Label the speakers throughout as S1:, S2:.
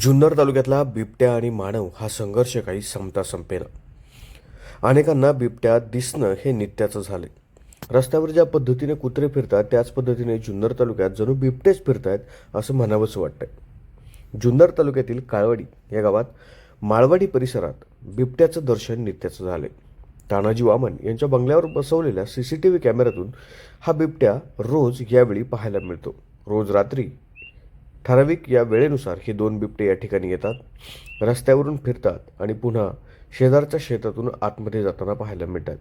S1: जुन्नर तालुक्यातला बिबट्या आणि मानव हा संघर्ष काही संपता संपेना. अनेकांना बिबट्या दिसणं हे नित्याचं झाले रस्त्यावर ज्या पद्धतीने कुत्रे फिरतात त्याच पद्धतीने जुन्नर तालुक्यात जणू बिबटेच फिरतायत असं म्हणावंसं वाटतंय. जुन्नर तालुक्यातील काळवाडी या गावात माळवाडी परिसरात बिबट्याचं दर्शन नित्याचं झालंय. तानाजी वामन यांच्या बंगल्यावर बसवलेल्या सी सी टी व्ही कॅमेऱ्यातून हा बिबट्या रोज यावेळी पाहायला मिळतो. रोज रात्री ठराविक या वेळेनुसार हे दोन बिबटे या ठिकाणी येतात. रस्त्यावरून फिरतात आणि पुन्हा शेजारच्या शेतातून आतमध्ये जाताना पाहायला मिळतात.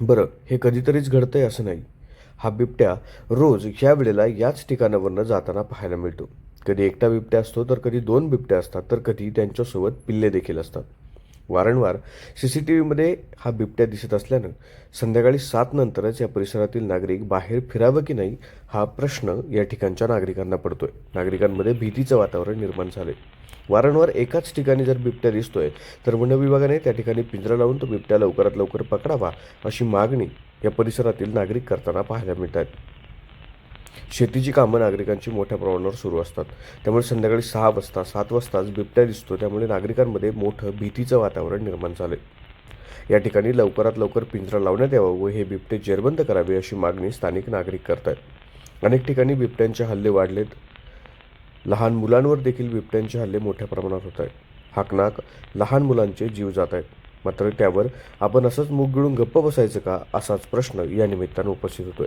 S1: बरं हे कधीतरीच घडतंय असं नाही. हा बिबट्या रोज या वेळेला याच ठिकाणावरनं जाताना पाहायला मिळतो. कधी एकटा बिबट्या असतो तर कधी दोन बिबट्या असतात तर कधी त्यांच्यासोबत पिल्ले देखील असतात. वारंवार सी सी टी व्हीमध्ये हा बिबट्या दिसत असल्यानं संध्याकाळी सात नंतरच या परिसरातील नागरिक बाहेर फिरावं की नाही हा प्रश्न या ठिकाणच्या नागरिकांना पडतोय. नागरिकांमध्ये भीतीचं वातावरण निर्माण झालंय. वारंवार एकाच ठिकाणी जर बिबट्या दिसतोय तर वन विभागाने त्या ठिकाणी पिंजरा लावून तो बिबट्या लवकरात लवकर पकडावा अशी मागणी या परिसरातील नागरिक करताना पाहायला मिळत आहेत शेतीची कामं नागरिकांची मोठ्या प्रमाणावर सुरू असतात. त्यामुळे संध्याकाळी सहा वाजता सात वाजताच बिबट्या दिसतो. त्यामुळे नागरिकांमध्ये मोठं भीतीचं वातावरण निर्माण झालंय. या ठिकाणी लवकरात लवकर पिंजरा लावण्यात यावं व हे बिबटे जेरबंद करावे अशी मागणी स्थानिक नागरिक करत आहेत अनेक ठिकाणी बिबट्यांचे हल्ले वाढलेत. लहान मुलांवर देखील बिबट्यांचे हल्ले मोठ्या प्रमाणात होत आहेत. हाकनाक लहान मुलांचे जीव जात आहेत. मात्र त्यावर आपण असंच मुग गिळून गप्प बसायचं का असाच प्रश्न या निमित्तानं उपस्थित होतोय.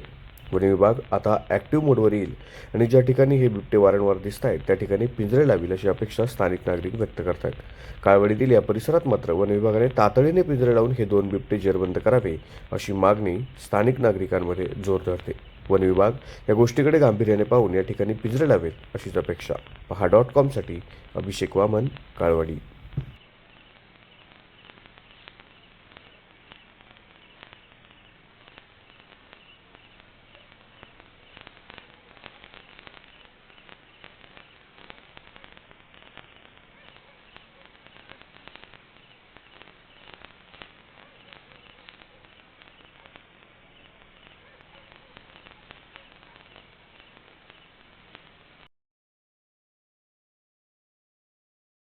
S1: वन विभाग आता ॲक्टिव्ह मोडवर येईल. आणि ज्या ठिकाणी हे बिबटे वारंवार दिसत आहेत त्या ठिकाणी पिंजरे लावील अशी अपेक्षा स्थानिक नागरिक व्यक्त करत आहेत काळवडीतील या परिसरात मात्र वन विभागाने तातडीने पिंजरे लावून हे दोन बिबटे जेरबंद करावे अशी मागणी स्थानिक नागरिकांमध्ये जोर धरते. वन विभाग या गोष्टीकडे गांभीर्याने पाहून या ठिकाणी पिंजरे लावेल अशीच अपेक्षा. पहा डॉट कॉमसाठी अभिषेक वामन काळवाडी.